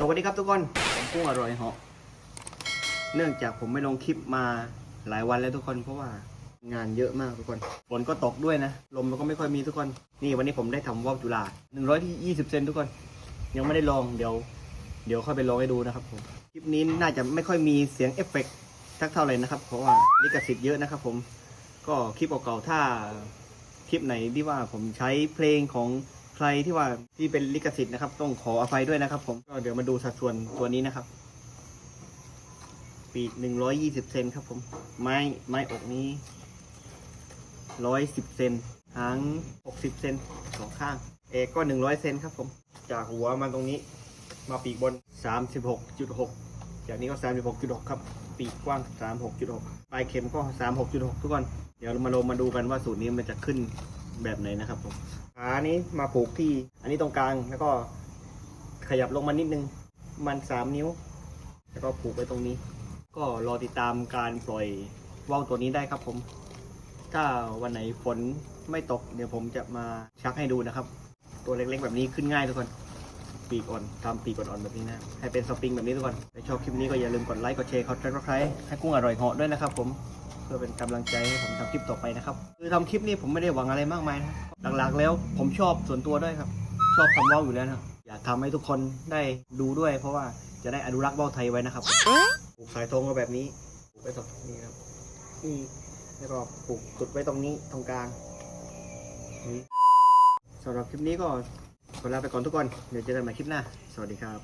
สวัสดีครับทุกคนผมกุ้งอร่อยเหาะเนื่องจากผมไม่ลงคลิปมาหลายวันแล้วทุกคน เพราะว่างานเยอะมากทุกคนฝนก็ตกด้วยนะ ลมมันก็ไม่ค่อยมีทุกคน นี่วันนี้ผมได้ทำวอลจุฬา100ที่20 เซนทุกคน ยังไม่ได้ลองเดี๋ยว เดี๋ยวค่อยไปลองให้ดูนะครับผมคลิปนี้น่าจะไม่ค่อยมีเสียงเอฟเฟกต์สักเท่าไหร่นะครับ เพราะว่าลิขสิทธิ์เยอะนะครับผมก็คลิปเก่าๆถ้าคลิปไหนที่ว่าผมใช้เพลงของ ใครที่ว่าที่เป็นลิขสิทธิ์นะครับ ต้องขออภัยด้วยนะครับ ผมก็เดี๋ยวมาดูสัดส่วนตัวนี้นะครับ ปีกหนึ่งร้อยยี่สิบเซนครับ ผม ไม้ไม้อกนี้ร้อยสิบเซนหางหกสิบเซนสองข้าง เอกก็หนึ่งร้อยเซนครับ ผม จากหัวมาตรงนี้ มาปีกบนสามสิบหกจุดหกจากนี้ก็สามสิบหกจุดหกครับ ปีกกว้างสามหกจุดหกปลายเข็มก็สามหกจุดหกทุกคน เดี๋ยวเรามาลงมาดูกันว่าสูตรนี้มันจะขึ้น แบบไหนนะครับผมขานี้มาผูกที่ อันนี้ตรงกลางแล้วก็ขยับลงมานิดนึง มันสามนิ้ว แล้วก็ผูกไว้ตรงนี้ ก็รอติดตามการปล่อยว่าวตัวนี้ได้ครับผม ถ้าวันไหนฝนไม่ตก เดี๋ยวผมจะมาชักให้ดูนะครับ ตัวเล็กๆแบบนี้ขึ้นง่ายทุกคน ปีกอ่อนทำปีกอ่อนๆแบบนี้นะ ให้เป็นสปริงแบบนี้ทุกคนถ้าชอบคลิปนี้ก็อย่าลืมกดไลค์ กดแชร์กดซับสไครต์ให้กุ้งอร่อยเหาะด้วยนะครับผม พื่อเป็นกำลังใจให้ผมทำคลิปต่อไปนะครับคือทำคลิปนี้ผมไม่ได้หวังอะไรมากมายนะหลักๆ แล้วผมชอบส่วนตัวด้วยครับ ชอบทำว่าวอยู่แล้วนะอยากทำให้ทุกคนได้ดูด้วย เพราะว่าจะได้อนุรักษ์ว่าวไทยไว้นะครับผูกสายธงก็แบบนี้ผูกไว้ตรงนี้ครับนี่แล้วก็ผูกจุดไว้ตรงนี้ตรงกลางสำหรับคลิปนี้ก็ขอลาไปก่อนทุกคน เดี๋ยวเจอกันใหม่คลิปหน้า สวัสดีครับ